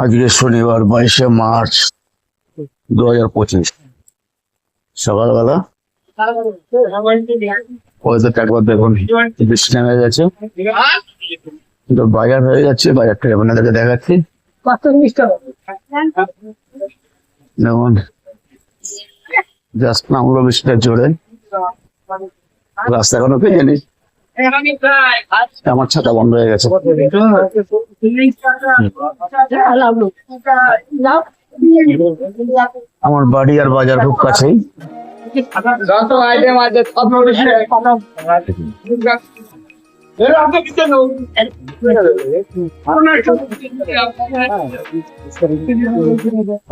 আজকে শনিবার, বাইশে মার্চ দু হাজার পঁচিশ। সকালবেলা দেখুন, বৃষ্টি নেমে গেছে। বাজার হয়ে যাচ্ছে বাজারটা আপনাদেরকে দেখাচ্ছি। যেমন জাস্ট নামলো বৃষ্টিটা জোরে। রাস্তা এখনও পেয়ে জানি আমার ছাতা বন্ধ হয়ে গেছে। আমার বাড়ি আর বাজার খুব কাছেই। যত আইটেম আছে সব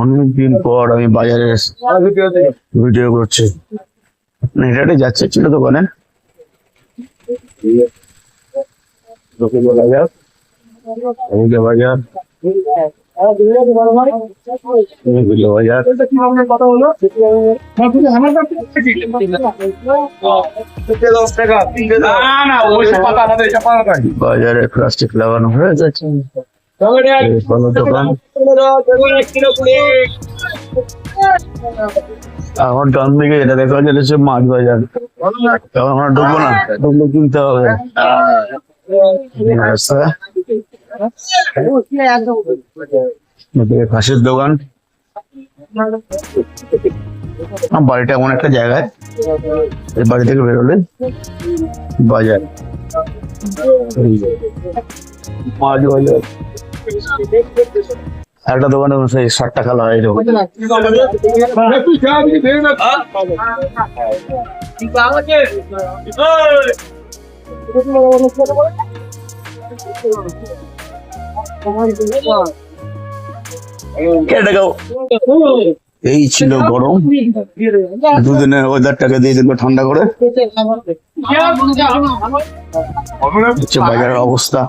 অনেকদিন পর আমি বাজারে ভিডিও করছি। হেঁটে যাচ্ছে ছিল দোকানে? বাজার প্লাস্টিক লাগানো হয়ে দোকান এখন ডান দিকে এটা দেখা যাচ্ছে মাছ বাজার। আমরা ঢুকবো না। ঢুকলে কিনতে হবে। রাস্তা দোকান। আমার বাড়িটা এমন একটা জায়গায়। এই বাড়ি থেকে বেরোলে বাজার। মাছ বাজার একটা দোকানে সেই ষাট টাকা লাগাই দেবো এই ছিল গরম। দুদিনের ওয়েদারটাকে দিয়ে দিল ঠান্ডা করে। হচ্ছে বাজারের অবস্থা।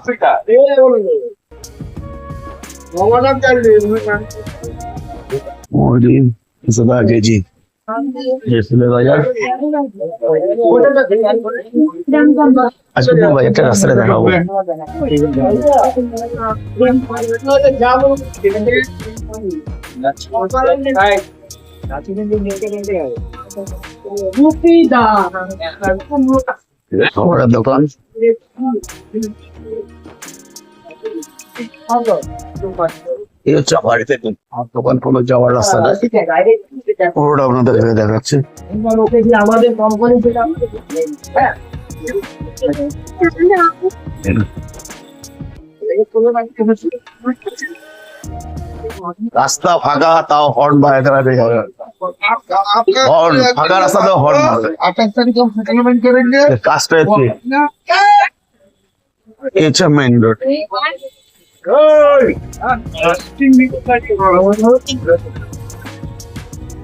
কেজি দেখাবো। দোকান? এই হচ্ছে আমার দোকান কোনো যাওয়ার রাস্তা না পুরোটা আপনাদের দেখাচ্ছে আমাদের কোম্পানি থেকে রাস্তা ফাঁকা তাও হর্ন বাজাতে বাজাতে হর্ন ফাঁকা রাস্তা তো হর্ন মারবে রোড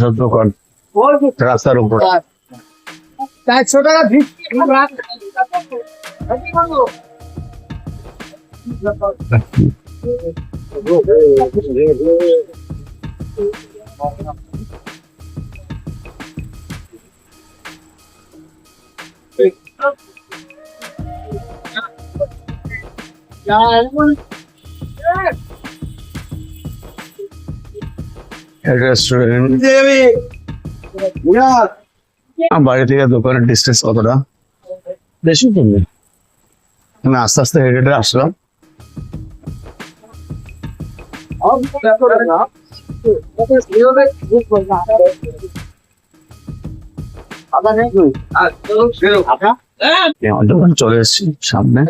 সব দোকান রাস্তার উপর চারশো টাকা ভিত্তি রেস্টুরেন্ট বাড়ি থেকে দোকানের ডিস্টেন্স কতটা? বেশি কমবে আমি আস্তে আস্তে হেঁটে হেঁটে আসলাম। চলে এসেছি সামনে।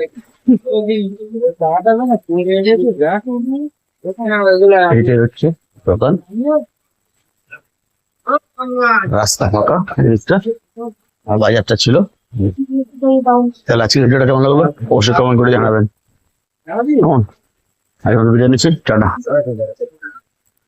এটাই হচ্ছে দোকান। রাস্তা ফাঁকা আর বাজারটা ছিল। তাহলে আজকে ভিডিওটা কেমন লাগল? অবশ্যই কমেন্ট করে জানাবেন। কেমন? আজকে ভিডিও নিচ্ছি টাটা।